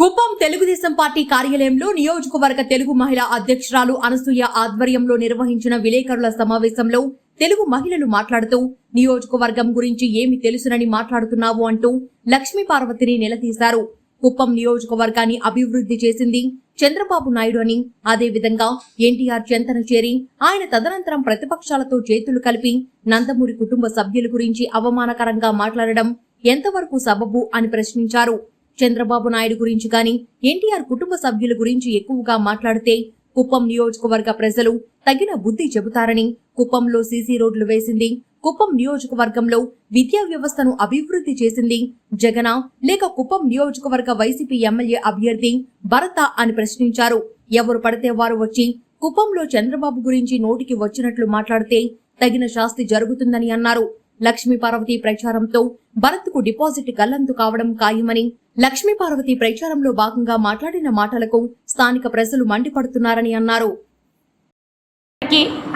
Kuppam Telugu Desam party కార్యాలయంలో నియోజకవర్గ తెలుగు మహిళా అధ్యక్షురాలు అనసూయ ఆధ్వర్యంలో నిర్వహించిన విలేకరుల సమావేశంలో తెలుగు మహిళలు మాట్లాడుతూ నియోజకవర్గం గురించి ఏమి తెలుసునని మాట్లాడుతున్నావు అంటూ లక్ష్మీ పార్వతిని నిలదీశారు. కుప్పం నియోజకవర్గాన్ని అభివృద్ధి చేసింది చంద్రబాబు నాయుడు అని. అదేవిధంగా ఎన్టీఆర్ చెంతన చేరి ఆయన తదనంతరం ప్రతిపక్షాలతో చేతులు కలిపి నందమూరి కుటుంబ సభ్యుల గురించి అవమానకరంగా మాట్లాడడం ఎంతవరకు సబబు అని ప్రశ్నించారు. చంద్రబాబు నాయుడు గురించి కానీ ఎన్టీఆర్ కుటుంబ సభ్యుల గురించి ఎక్కువగా మాట్లాడితే కుప్పం నియోజకవర్గ ప్రజలు తగిన బుద్ధి చెబుతారని కుప్పంలో సీసీ రోడ్లు వేసింది కుప్పం నియోజకవర్గంలో విద్యా వ్యవస్థను అభివృద్ధి చేసింది జగన లేక కుప్పం నియోజకవర్గ వైసీపీ ఎమ్మెల్యే అభ్యర్థి భరత అని ప్రశ్నించారు. ఎవరు పడితే వారు వచ్చి కుప్పంలో చంద్రబాబు గురించి నోటికి వచ్చినట్లు మాట్లాడితే తగిన శాస్తి జరుగుతుందని అన్నారు. లక్ష్మీపార్వతి ప్రచారంతో భరత్కు డిపాజిట్ గల్లంతు కావడం ఖాయమని లక్ష్మీపార్వతి ప్రచారంలో భాగంగా మాట్లాడిన మాటలకు స్థానిక ప్రజలు మండిపడుతున్నారని అన్నారు.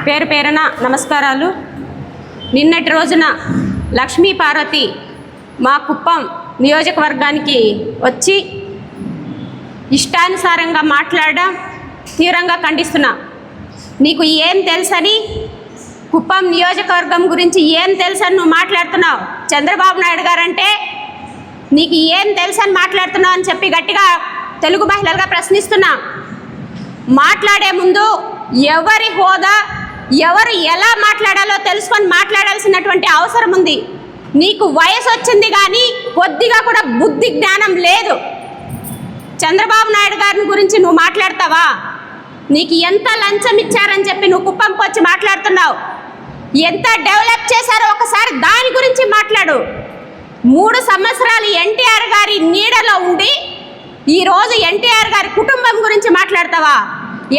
పేరు పేరున నమస్కారాలు. నిన్నటి రోజున లక్ష్మీ పార్వతి మా కుప్పం నియోజకవర్గానికి వచ్చి ఇష్టానుసారంగా మాట్లాడడం తీవ్రంగా ఖండిస్తున్నా. నీకు ఏం తెలుసని కుప్పం నియోజకవర్గం గురించి ఏం తెలుసని నువ్వు మాట్లాడుతున్నావు? చంద్రబాబు నాయుడు గారంటే నీకు ఏం తెలుసని మాట్లాడుతున్నావు అని చెప్పి గట్టిగా తెలుగు మహిళలుగా ప్రశ్నిస్తున్నా. మాట్లాడే ముందు ఎవరి హోదా ఎవరు ఎలా మాట్లాడాలో తెలుసుకొని మాట్లాడాల్సినటువంటి అవసరం ఉంది. నీకు వయసు వచ్చింది కానీ కొద్దిగా కూడా బుద్ధి జ్ఞానం లేదు. చంద్రబాబు నాయుడు గారిని గురించి నువ్వు మాట్లాడతావా? నీకు ఎంత లంచం ఇచ్చారని చెప్పి నువ్వు కుప్పంకి వచ్చి మాట్లాడుతున్నావు? ఎంత డెవలప్ చేశారో ఒకసారి దాని గురించి మాట్లాడు. మూడు సంవత్సరాలు ఎన్టీఆర్ గారి నీడలో ఉండి ఈరోజు ఎన్టీఆర్ గారి కుటుంబం గురించి మాట్లాడతావా?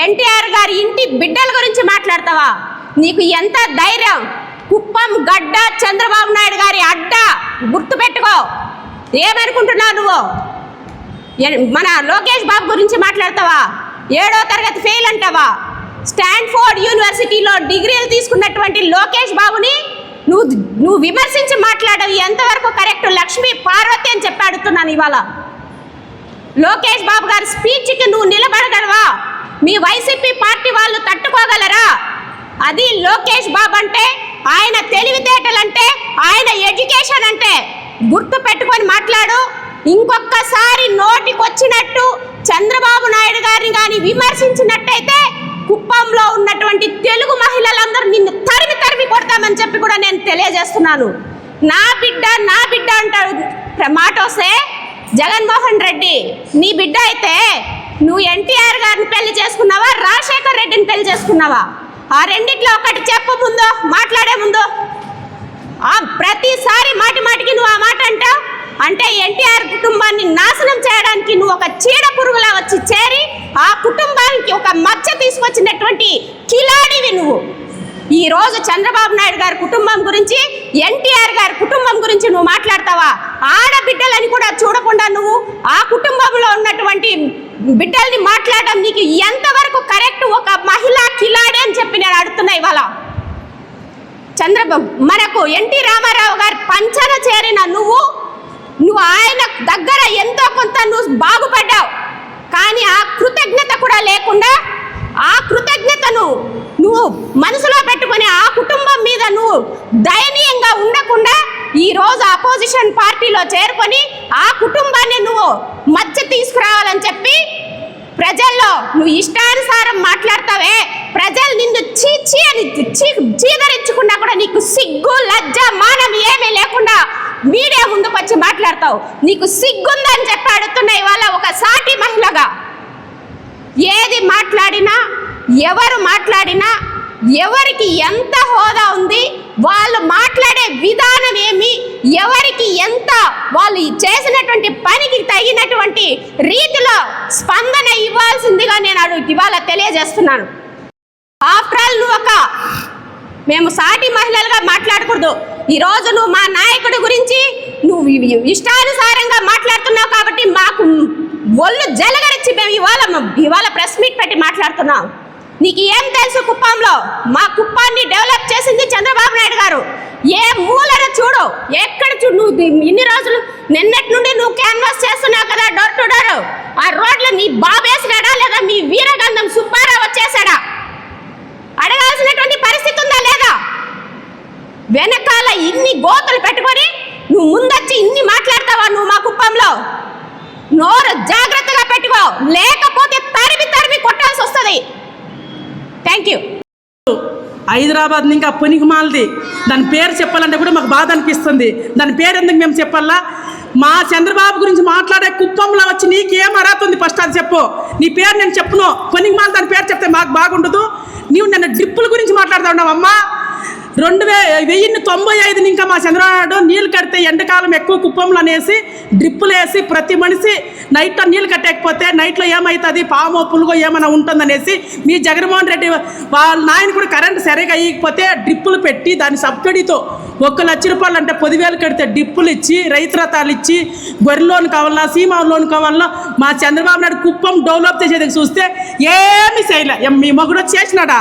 ఎన్టీఆర్ గారి ఇంటి బిడ్డల గురించి మాట్లాడతావా? నీకు ఎంత ధైర్యం? కుప్పం గడ్డ చంద్రబాబు నాయుడు గారి అడ్డ గుర్తుపెట్టుకో. ఏమనుకుంటున్నావు నువ్వు? మన లోకేష్ బాబు గురించి మాట్లాడతావా? ఏడో తరగతి ఫెయిల్ అంటావా? స్టాన్ఫోర్డ్ యూనివర్సిటీలో డిగ్రీలు తీసుకున్నటువంటి లోకేష్ బాబుని నువ్వు నువ్వు విమర్శించి మాట్లాడవు ఎంతవరకు కరెక్ట్? లక్ష్మి పార్వతి అని చెప్పి అడుగుతున్నాను ఇవాళ. లోకేష్ బాబు గారి స్పీచ్కి నువ్వు నిలబడగలవా? మీ వైసీపీ పార్టీ వాళ్ళు తట్టుకోగలరా? అది లోకేష్ బాబు అంటే ఆయన తెలివితేటలంటే ఆయన ఎడ్యుకేషన్ అంటే. గుర్తు పెట్టుకొని మాట్లాడు. ఇంకొకసారి నోటికొచ్చినట్టు చంద్రబాబు నాయుడు గారిని కానీ విమర్శించినట్టయితే కుప్పంలో ఉన్నటువంటి తెలుగు మహిళలందరూ నిన్ను తరిమి తరిమి కొడతామని చెప్పి కూడా నేను తెలియజేస్తున్నాను. నా బిడ్డ నా బిడ్డ అంటాడు మాట వస్తే జగన్మోహన్ రెడ్డి నీ బిడ్డ అయితే నువ్వు ఎన్టీఆర్ గారిని పెళ్ళి చేసుకున్నావా? రాజశేఖర్ రెడ్డిని పెళ్ళి చేసుకున్నావా? ఆ రెండిట్లో ఒకటి చెప్పు ముందు మాట్లాడే ముందు. ఆ ప్రతిసారి మాటి మాటికి నువ్వు ఆ మాట అంటావు? అంటే ఎన్టీఆర్ కుటుంబాన్ని నాశనం చేయడానికి నువ్వు ఒక చీడ పురుగులా వచ్చి చేరి ఆ కుటుంబానికి ఒక మచ్చ తీసుకొచ్చినటువంటి కిలాడివి నువ్వు. ఈ రోజు చంద్రబాబు నాయుడు గారి కుటుంబం గురించి ఎన్టీఆర్ గారి కుటుంబం గురించి నువ్వు మాట్లాడతావా? ఆడబిడ్డలని కూడా చూడకుండా నువ్వు ఆ కుటుంబంలో ఉన్నటువంటి బిడ్డల్ని మాట్లాడడం నీకు ఎంతవరకు కరెక్ట్? ఒక మహిళా కిలాడి అని చెప్పి నేను అడుగుతున్నా ఇవాళ. చంద్రబాబు మనకు ఎన్టీ రామారావు గారు పంచన చేరిన నువ్వు నువ్వు ఆయన దగ్గర ఎంతో కొంత నువ్వు బాగుపడ్డావు. కానీ ఆ కృతజ్ఞత కూడా లేకుండా ఆ కృతజ్ఞతను నువ్వు మనసులో పెట్టుకొని ఆ కుటుంబం మీద నువ్వు దయనీయంగా ఉండకుండా ఈ రోజు అపోజిషన్ పార్టీలో చేరుకొని ఆ కుటుంబాన్ని నువ్వు మధ్య తీసుకురావాలని చెప్పి ప్రజల్లో నువ్వు ఇష్టానుసారం మాట్లాడతావే. ప్రజలు నిన్ను చీచి అని చీ చీదరించకుండా కూడా నీకు సిగ్గు లజ్జ మానం ఏమీ లేకుండా మీడియా గురించి మాట్లాడతావు? నీకు సిగ్గుందని చెప్పి అడుగుతున్న ఇవాళ ఒక సాటి మహిళగా ఏది మాట్లాడినా ఎవరు మాట్లాడినా ఎవరికి ఎంత హోదా ఉంది వాళ్ళు మాట్లాడే విధానం ఏమి ఎవరికి ఎంత వాళ్ళు చేసినటువంటి పనికి తగినటువంటి రీతిలో స్పందన ఇవ్వాల్సిందిగా నేను అడుగు ఇవాళ తెలియజేస్తున్నాను. ఆఫ్టర్ ఆల్ నువ్వు ఒక మేము సాటి మహిళలుగా మాట్లాడకూడదు. ఈరోజు నువ్వు మా నాయకుడి గురించి నువ్వు ఇష్టానుసారంగా మాట్లాడుతున్నావు కాబట్టి మాకు ఒళ్ళు జలగరిచ్చి మేము ఇవాళ ఇవాళ ప్రెస్ మీట్ పెట్టి మాట్లాడుతున్నాం. నీకు ఏం తెలుసు కుప్పంలో? మా కుప్పాన్ని డెవలప్ చేసింది చంద్రబాబు నాయుడు గారు. ఏ మూలన చూడు ఎక్కడ చూడు నువ్వు ఇన్ని రోజులు నిన్నటి నుండి నువ్వు క్యాన్వాస్ చేస్తున్నావు కదా డోర్ టు డోర్ ఆ రోడ్లు నీ బాబేసినాడా లేదా? మీ వీరగంధం సుబ్బారావు వచ్చేసాడా అడగాల్సినటువంటి పరిస్థితి ఉందా లేదా? వెనకాల ఇన్ని గోతులు పెట్టుకొని నువ్వు ముందొచ్చి ఇన్ని మాట్లాడతావా నువ్వు మా కుప్పంలో? నోరు జాగ్రత్తగా పెట్టుకో. లేకపోతే తరిమి తరిమి కొట్టాల్సి వస్తుంది. థ్యాంక్ యూ హైదరాబాద్ ఇంకా పునిగుమాలది దాని పేరు చెప్పాలంటే కూడా మాకు బాధ అనిపిస్తుంది. దాని పేరు ఎందుకు మేము చెప్పాలా? మా చంద్రబాబు గురించి మాట్లాడే కుప్పంలో వచ్చి నీకేం అర్హత ఉంది ఫస్ట్ అది చెప్పు. నీ పేరు నేను చెప్పును. పునికిమాల దాని పేరు చెప్తే మాకు బాగుండదు. నీవు నన్ను డిప్పుల గురించి మాట్లాడుతూ ఉన్నావు అమ్మా రెండు వే వెయ్యిన్ని తొంభై ఐదు ఇంకా మా చంద్రబాబు నీళ్ళు కడితే ఎండకాలం ఎక్కువ కుప్పంలు అనేసి డ్రిప్పులు వేసి ప్రతి మనిషి నైట్లో నీళ్ళు కట్టకపోతే నైట్లో ఏమవుతుంది పాము పులుగో ఏమైనా ఉంటుందనేసి మీ జగన్మోహన్ రెడ్డి వాళ్ళ నాయన కూడా కరెంట్ సరిగా అయ్యకపోతే డ్రిప్పులు పెట్టి దాని సబ్సిడీతో ఒక లక్ష రూపాయలు అంటే పదివేలు కడితే డిప్పులు ఇచ్చి రైతు రథాలు ఇచ్చి గొర్రె లోన్ కావాలన్నా సీమా లోన్ కావాలన్నా మా చంద్రబాబు నాయుడు కుప్పం డెవలప్ చేసేది చూస్తే ఏమి చేయలే. మీ మొగుడు వచ్చి చేసినాడా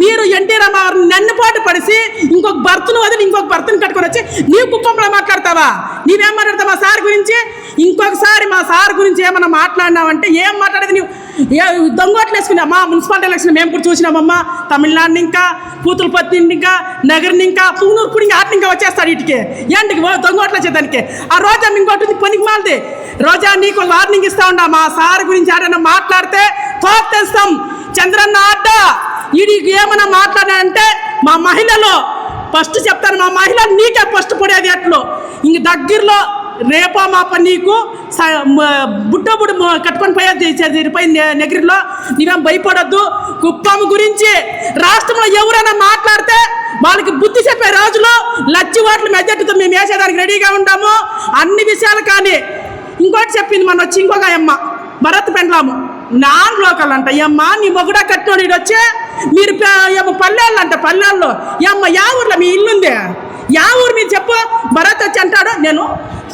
మీరు ఎన్టీ రామారావు నన్ను పాటు పడిసి ఇంకొక భర్తను వదిలి ఇంకొక భర్తను కట్టుకొని వచ్చి నీవు కుప్పంలో మాట్లాడతావా? నీవేం మాట్లాడతావు మా సార్ గురించి? ఇంకొకసారి మా సార్ గురించి ఏమన్నా మాట్లాడినావంటే ఏం మాట్లాడేది నీవు? ఏ దొంగోట్లు వేసుకున్నా మా మున్సిపాలిటీ ఎలక్షన్ మేము కూడా చూసినామమ్మా తమిళనాడుని ఇంకా పూతులపత్తి ఇంకా నగర్ని ఇంకా పుంగూరు ఇంకా ఆటని ఇంకా వచ్చేస్తాడు వీటికి ఏంటికి దొంగోట్లు వచ్చేదానికి ఆ రోజా ఇంకోటి పనికి మాలది. రోజా నీకు వార్నింగ్ ఇస్తా ఉండా? మా సార్ గురించి ఆడన్నా మాట్లాడితే కోప్ తెస్తాం చంద్రన్న ఆట వీడికి ఏమైనా మాట్లాడాడంటే మా మహిళలో ఫస్ట్ చెప్తాను మా మహిళ నీకే ఫస్ట్ పడేది ఎట్లు? ఇంక దగ్గరలో రేపా మాప నీకు బుట్ట బుడ్డ కట్టుకొని పోయేది చేసేది పై నెగిరిలో నీవేం భయపడొద్దు. కుప్పం గురించి రాష్ట్రంలో ఎవరైనా మాట్లాడితే వాళ్ళకి బుద్ధి చెప్పే రోజులు లచ్చి ఓట్ల మెజార్టీతో మేము వేసేదానికి రెడీగా ఉంటాము అన్ని విషయాలు కానీ ఇంకోటి చెప్పింది మన వచ్చి ఇంకొక అమ్మ భరత్ పెండ్లాము. నాన్ లోకల్ అంట. అమ్మ నీ మొగుడా కట్టినోడు వచ్చే మీరు పల్లెళ్ళు అంట పల్లెల్లో. ఏమ్మ యా ఊర్లో మీ ఇల్లుందే యా ఊరు మీరు చెప్పు. భరత్ వచ్చి అంటాడు నేను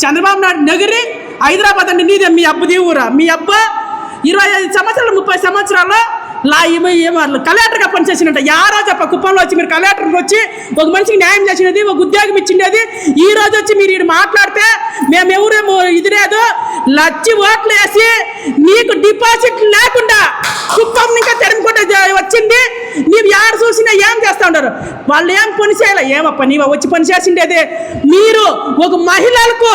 చంద్రబాబు నాయుడు నగిరి హైదరాబాద్ అంటే నీదే మీ అబ్బది ఊరా. మీ అబ్బ ఇరవై ఐదు సంవత్సరాలు ముప్పై సంవత్సరాల్లో లా ఏమో ఏమో కలెక్టర్గా పనిచేసినట్ట. యారో చెప్ప కుప్పంలో వచ్చి మీరు కలెక్టర్కి వచ్చి ఒక మనిషికి న్యాయం చేసినది ఒక ఉద్యోగం ఇచ్చిండేది. ఈ రోజు వచ్చి మీరు ఈడు మాట్లాడితే మేము ఎవరేమో ఇది లేదు. లచ్చి ఓట్లు వేసి నీకు డిపాజిట్ లేకుండా కుప్పం ఇంకా తెరమకుంట వచ్చింది. నీవు ఎవరు చూసినా ఏం చేస్తూ ఉంటారు వాళ్ళు ఏం పని చేయాలి. ఏమప్ప నీవు వచ్చి పని చేసిండేది? మీరు ఒక మహిళలకు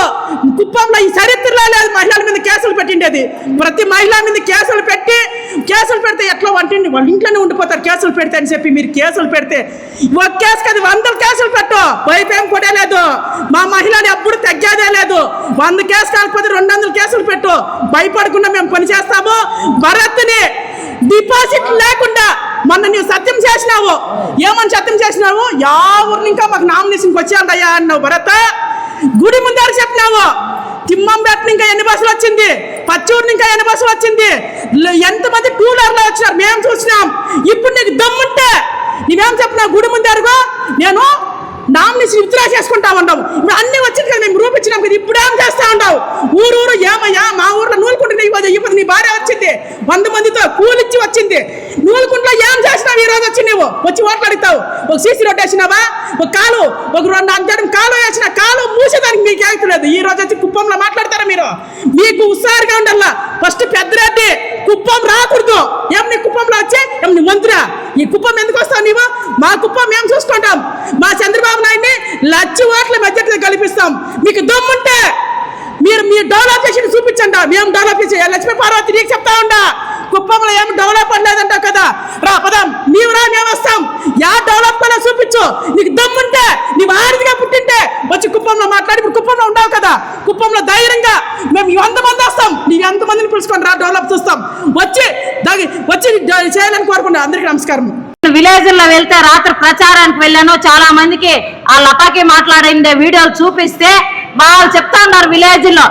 కుప్పంలో ఈ చరిత్రలో లేదు. మహిళల మీద కేసులు పెట్టిండేది. ప్రతి మహిళ మీద కేసులు పెట్టి కేసులు పెడితే ఎట్లా వంటండి వాళ్ళు ఇంట్లోనే ఉండిపోతారు కేసులు పెడితే అని చెప్పి మీరు కేసులు పెడితే. ఒక కేసు కాదు వందల కేసులు పెట్టు. పైపేమీ కూడా లేదు. మా మహిళని ఎప్పుడు తగ్గేదే లేదు. వంద కేసు కాకపోతే రెండు వందల కేసులు పెట్టు. భయపడకుండా మేము పని చేస్తాము. భరత్ని డిపాజిట్ లేకుండా మొన్న నువ్వు సత్యం చేసినావు. ఏమని సత్యం చేసినావు? యా ఊరిని ఇంకా మాకు నామినేషన్కి వచ్చేయాలయ్యా అన్నావు భరత. గుడి ముందర చెప్పినావు. తిమ్మంపేట ఇంకా ఎన్ని బస్సులు వచ్చింది? పచ్చూరు ఇంకా ఎన్ని బస్సులు వచ్చింది? ఎంతమంది టూ వీలర్లో వచ్చినారు? మేము చూసినాం. ఇప్పుడు నీకు దమ్ముంటే నీవేం చెప్పినా గుడి ముందరుగో నేను నామినేషన్ విత్డ్రా చేసుకుంటా ఉండవు ఇప్పుడు అన్ని వచ్చింది కదా మేము రూపించినాం కదా ఇప్పుడు ఏం చేస్తా ఉండవు ఊరు ఊరు ఏమయ్యా? మా ఊర్లో నూలుకుంటున్నాయి ఇవ్వదు నీ భార్య వచ్చింది. వంద మందితో కూలిచ్చి వచ్చింది. నూలుకుంట్లో ఏం చేసినావు ఈ రోజు వచ్చి నువ్వు వచ్చి ఓట్లు ఒక సీసీ రోడ్ వేసినావా? ఒక కాలు ఒక రెండు అంతరం కాలు వేసిన కాలు మూసేదానికి మీకు లేదు. ఈ రోజు వచ్చి కుప్పంలో మాట్లాడతారా మీరు? మీకు హుషారుగా ఉండాలా? ఫస్ట్ పెద్దరెడ్డి కుప్పం రాకూడదు. ఏం కుప్పంలో వచ్చి? ఏం నీ మంత్రా? ఈ కుప్పం ఎందుకు వస్తావు నీవు? మా కుప్పం మేము చూసుకుంటాం? మా చంద్రబాబు నాయుడిని లచ్చ ఓట్ల మధ్య కల్పిస్తాం మీకు దమ్ముంటే మీరు మీ డెవలప్ చేసి చూపించండి. మేము డెవలప్ చేసి లక్ష్మీ పార్వతి నీకు చెప్తా ఉండా కుప్పంలో ఏం డెవలప్ అవ్వలేదంటావు కదా రా పదం నీవు రా మేము వస్తాం. యా డెవలప్ కూడా చూపించు. నీకు దమ్ముంటే నీవు ఆరిదిగా పుట్టింటే వచ్చి కుప్పంలో మాట్లాడి ఇప్పుడు కుప్పంలో ఉండవు కదా. కుప్పంలో ధైర్యంగా మేము వంద మంది వస్తాం. నీవు ఎంతమందిని పిలుచుకొని రా డెవలప్ చూస్తాం. వచ్చి దాగి వచ్చి చేయాలని కోరుకుంటా. అందరికీ నమస్కారం. విలేజ్లో వెళ్తే రాత్రి ప్రచారానికి వెళ్ళాను. చాలా మందికి ఆ లతాకి మాట్లాడిందే వీడియోలు చూపిస్తే వాళ్ళు చెప్తా ఉన్నారు విలేజ్లో.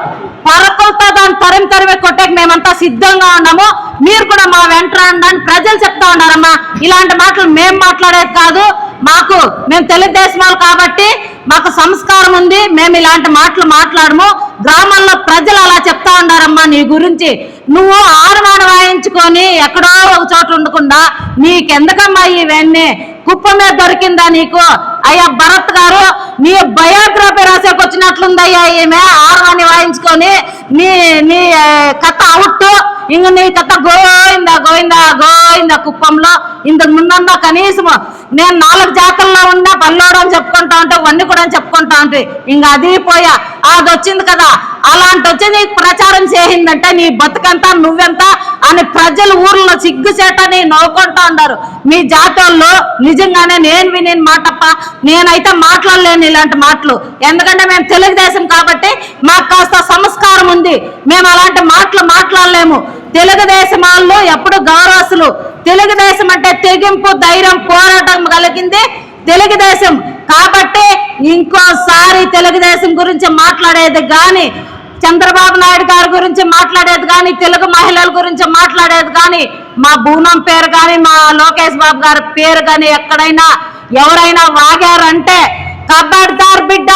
పరకలతో దాన్ని తరిమి తరిమి కొట్టేకి మేమంతా సిద్ధంగా ఉన్నాము. మీరు కూడా మా వెంట రండి అని ప్రజలు చెప్తా ఉన్నారమ్మా. ఇలాంటి మాటలు మేము మాట్లాడేది కాదు. మాకు మేము తెలుగుదేశం వాళ్ళు కాబట్టి మాకు సంస్కారం ఉంది. మేము ఇలాంటి మాటలు మాట్లాడము. గ్రామాల్లో ప్రజలు అలా చెప్తా ఉన్నారమ్మా నీ గురించి. నువ్వు ఆరుమాన వాయించుకొని ఎక్కడో ఒక చోట ఉండకుండా నీకెందుకమ్మా ఇవన్నీ కుప్పమే దొరికిందా నీకు? అయ్యా భరత్ గారు నీ బయోగ్రఫీ రాసేకి వచ్చినట్లుందయ్యా ఈమె. ఆర్వాన్ని వాయించుకొని నీ నీ కథ అవుట్ ఇంక నీ కథ గోయిందా గోయిందా గోయిందా కుప్పంలో. ఇంతకు ముందన్నా కనీసం నేను నాలుగు జాతరలో ఉన్నా పల్లోడు అని చెప్పుకుంటా ఉంటే వన్నీ కూడా అని చెప్పుకుంటా ఉంటే ఇంక అది పోయా. అది వచ్చింది కదా. అలాంటి వచ్చి నీకు ప్రచారం చేసిందంటే నీ బతుకంతా నువ్వెంత అని ప్రజలు ఊర్లో సిగ్గుచేటని నవ్వుకుంటా ఉన్నారు. మీ జాతోళ్ళు నిజంగానే నేను విని మాటప్ప. నేనైతే మాట్లాడలేను ఇలాంటి మాటలు. ఎందుకంటే మేము తెలుగుదేశం కాబట్టి మాకు కాస్త సంస్కారం ఉంది. మేము అలాంటి మాటలు మాట్లాడలేము. తెలుగుదేశం వాళ్ళు ఎప్పుడు గౌరవసులు తెలుగుదేశం అంటే తెగింపు ధైర్యం పోరాటం కలిగింది. తెలుగుదేశం. కాబట్టి ఇంకోసారి తెలుగుదేశం గురించి మాట్లాడేది కానీ చంద్రబాబు నాయుడు గారి గురించి మాట్లాడేది కానీ తెలుగు మహిళల గురించి మాట్లాడేది కానీ మా భూనం పేరు కానీ మా లోకేష్ బాబు గారి పేరు కానీ ఎక్కడైనా ఎవరైనా వాగారంటే కబడ్దార్ బిడ్డ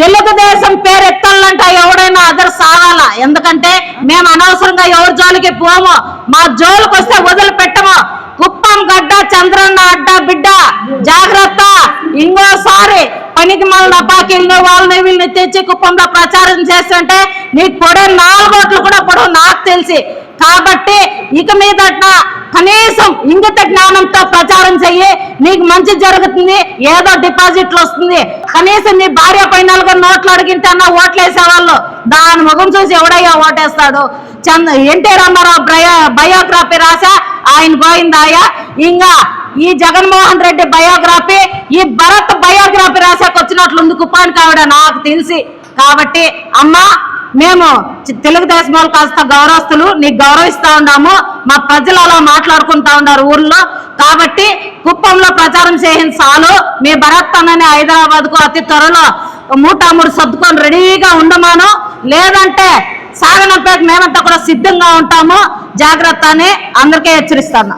తెలుగుదేశం పేరు ఎత్తాలంట ఎవడైనా అదర్ సాగాల ఎందుకంటే మేము అనవసరంగా ఎవరి జోలికి పోము మా జోలికి వస్తే వదిలిపెట్టము చంద్రన్న అడ్డ బిడ్డ జాగ్రత్త. ఇంకోసారి పనికి మళ్ళీ నపాకిల్ని వాళ్ళని వీళ్ళని తెచ్చి కుప్పంలో ప్రచారం చేస్తుంటే నీకు పొడే నాలుగోట్లు కూడా పొడవు నాకు తెలిసి. కాబట్టి ఇక మీదట కనీసం ఇంగిత జ్ఞానంతో ప్రచారం చెయ్యి. నీకు మంచి జరుగుతుంది ఏదో డిపాజిట్లు వస్తుంది. కనీసం నీ భార్య పై నలుగురు నోట్లు అడిగింటే అన్న ఓట్లేసే వాళ్ళు దాని ముఖం చూసి ఎవడయ్యా ఓటేస్తాడు? చంద్ర ఎన్టీ రామారావు బయో బయోగ్రఫీ రాసా? ఆయన పోయిందాయా? ఇంకా ఈ జగన్మోహన్ రెడ్డి బయోగ్రఫీ ఈ భరత్ బయోగ్రఫీ రాసాక వచ్చినట్లుంది కుప్పానికి ఆవిడ నాకు తెలిసి. కాబట్టి అమ్మా మేము చి- తెలుగుదేశం వాళ్ళు కాస్త గౌరవస్తులు నీకు గౌరవిస్తా ఉన్నాము. మా ప్రజలు అలా మాట్లాడుకుంటా ఉన్నారు ఊర్లో. కాబట్టి కుప్పంలో ప్రచారం చేసిన చాలు మీ భరత్ అన్నని హైదరాబాద్కు అతి త్వరలో మూటామూడు సర్దుకొని రెడీగా ఉండమాను. లేదంటే సాగనంపేట మేమంతా కూడా సిద్ధంగా ఉంటాము. జాగ్రత్త అని అందరికీ హెచ్చరిస్తాను.